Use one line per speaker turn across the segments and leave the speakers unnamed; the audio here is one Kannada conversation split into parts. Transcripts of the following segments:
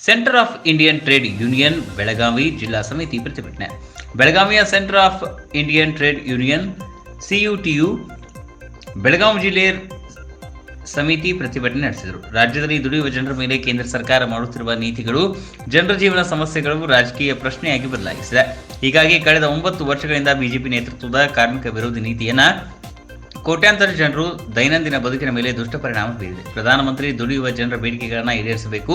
Centre of Indian trade union Belagavi ಜಿಲ್ಲಾ ಸಮಿತಿ ಪ್ರತಿಭಟನೆ ಬೆಳಗಾವಿಯ centre of Indian trade union CITU Belagavi ಜಿಲ್ಲೆ ಸಮಿತಿ ಪ್ರತಿಭಟನೆ ನಡೆಸಿದರು ರಾಜ್ಯದಲ್ಲಿ ದುಡಿಯುವ ಜನರ ಮೇಲೆ ಕೇಂದ್ರ ಸರ್ಕಾರ ಮಾಡುತ್ತಿರುವ ನೀತಿಗಳು ಜನರ ಜೀವನ ಸಮಸ್ಯೆಗಳು ರಾಜಕೀಯ ಪ್ರಶ್ನೆಯಾಗಿ ಬದಲಾಯಿಸಿದೆ ಹೀಗಾಗಿ ಕಳೆದ ಒಂಬತ್ತು ವರ್ಷಗಳಿಂದ ಬಿಜೆಪಿ ನೇತೃತ್ವದ ಕಾರ್ಮಿಕ ವಿರೋಧಿ ನೀತಿಯನ್ನ ಕೋಟ್ಯಾಂತರ ಜನರು ದೈನಂದಿನ ಬದುಕಿನ ಮೇಲೆ ದುಷ್ಟಪರಿಣಾಮ ಬೀರಿದೆ ಪ್ರಧಾನಮಂತ್ರಿ ದುಡಿಯುವ ಜನರ ಬೇಡಿಕೆಗಳನ್ನು ಈಡೇರಿಸಬೇಕು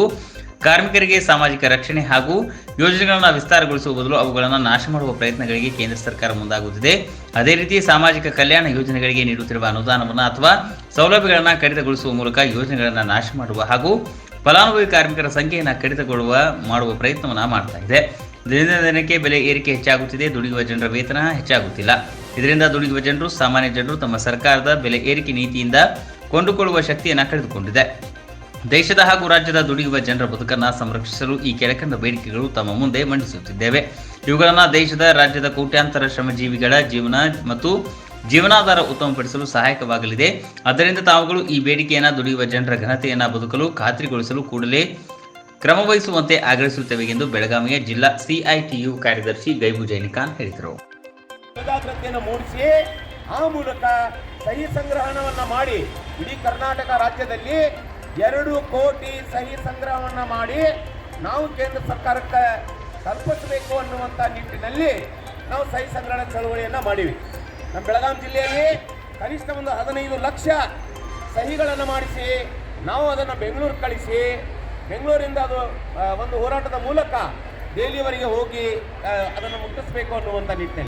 ಕಾರ್ಮಿಕರಿಗೆ ಸಾಮಾಜಿಕ ರಕ್ಷಣೆ ಹಾಗೂ ಯೋಜನೆಗಳನ್ನು ವಿಸ್ತಾರಗೊಳಿಸುವ ಬದಲು ಅವುಗಳನ್ನು ನಾಶ ಮಾಡುವ ಪ್ರಯತ್ನಗಳಿಗೆ ಕೇಂದ್ರ ಸರ್ಕಾರ ಮುಂದಾಗುತ್ತಿದೆ. ಅದೇ ರೀತಿ ಸಾಮಾಜಿಕ ಕಲ್ಯಾಣ ಯೋಜನೆಗಳಿಗೆ ನೀಡುತ್ತಿರುವ ಅನುದಾನವನ್ನು ಅಥವಾ ಸೌಲಭ್ಯಗಳನ್ನು ಕಡಿತಗೊಳಿಸುವ ಮೂಲಕ ಯೋಜನೆಗಳನ್ನು ನಾಶ ಮಾಡುವ ಹಾಗೂ ಫಲಾನುಭವಿ ಕಾರ್ಮಿಕರ ಸಂಖ್ಯೆಯನ್ನು ಕಡಿತಗೊಳ್ಳುವ, ಮಾಡುವ ಪ್ರಯತ್ನವನ್ನು ಮಾಡ್ತಾ ಇದೆ. ದಿನದಿಂದ ದಿನಕ್ಕೆ ಬೆಲೆ ಏರಿಕೆ ಹೆಚ್ಚಾಗುತ್ತಿದೆ. ದುಡಿಯುವ ಜನರ ವೇತನ ಹೆಚ್ಚಾಗುತ್ತಿಲ್ಲ. ಇದರಿಂದ ದುಡಿಯುವ ಜನರು, ಸಾಮಾನ್ಯ ಜನರು ತಮ್ಮ ಸರ್ಕಾರದ ಬೆಲೆ ಏರಿಕೆ ನೀತಿಯಿಂದ ಕೊಂಡುಕೊಳ್ಳುವ ಶಕ್ತಿಯನ್ನು ಕಳೆದುಕೊಂಡಿದೆ. ದೇಶದ ಹಾಗೂ ರಾಜ್ಯದ ದುಡಿಯುವ ಜನರ ಬದುಕನ್ನು ಸಂರಕ್ಷಿಸಲು ಈ ಕೆಳಕಂಡ ಬೇಡಿಕೆಗಳು ತಮ್ಮ ಮುಂದೆ ಮಂಡಿಸುತ್ತಿದ್ದೇವೆ. ಇವುಗಳನ್ನು ದೇಶದ, ರಾಜ್ಯದ ಕೋಟ್ಯಾಂತರ ಶ್ರಮಜೀವಿಗಳ ಜೀವನ ಮತ್ತು ಜೀವನಾಧಾರ ಉತ್ತಮಪಡಿಸಲು ಸಹಾಯಕವಾಗಲಿದೆ. ಆದ್ದರಿಂದ ತಾವುಗಳು ಈ ಬೇಡಿಕೆಯನ್ನು ದುಡಿಯುವ ಜನರ ಘನತೆಯನ್ನು ಬದುಕಲು, ಖಾತ್ರಿಗೊಳಿಸಲು ಕೂಡಲೇ ಕ್ರಮ ವಹಿಸುವಂತೆ ಆಗ್ರಹಿಸುತ್ತೇವೆ ಎಂದು ಬೆಳಗಾವಿಯ ಜಿಲ್ಲಾ ಸಿಐಟಿಯು ಕಾರ್ಯದರ್ಶಿ ಗೈಬು ಜೈನಿಕಾನ್ ಹೇಳಿದರು.
ಆ ಮೂಲಕ ಸಹಿ ಸಂಗ್ರಹಣವನ್ನು ಮಾಡಿ ಇಡೀ ಕರ್ನಾಟಕ ರಾಜ್ಯದಲ್ಲಿ ಎರಡು ಕೋಟಿ ಸಹಿ ಸಂಗ್ರಹವನ್ನು ಮಾಡಿ ನಾವು ಕೇಂದ್ರ ಸರ್ಕಾರಕ್ಕೆ ತಲುಪಿಸಬೇಕು ಅನ್ನುವಂಥ ನಿಟ್ಟಿನಲ್ಲಿ ನಾವು ಸಹಿ ಸಂಗ್ರಹಣ ಚಳವಳಿಯನ್ನು ಮಾಡಿವಿ. ನಮ್ಮ ಬೆಳಗಾವಿ ಜಿಲ್ಲೆಯಲ್ಲಿ ಕನಿಷ್ಠ ಒಂದು ಹದಿನೈದು ಲಕ್ಷ ಸಹಿಗಳನ್ನು ಮಾಡಿಸಿ, ನಾವು ಅದನ್ನು ಬೆಂಗಳೂರು ಕಳಿಸಿ, ಬೆಂಗಳೂರಿಂದ ಅದು ಒಂದು ಹೋರಾಟದ ಮೂಲಕ ದೆಹಲಿಯವರೆಗೆ ಹೋಗಿ ಅದನ್ನು ಮುಟ್ಟಿಸಬೇಕು ಅನ್ನುವಂಥ ನಿಟ್ಟಿನಲ್ಲಿ.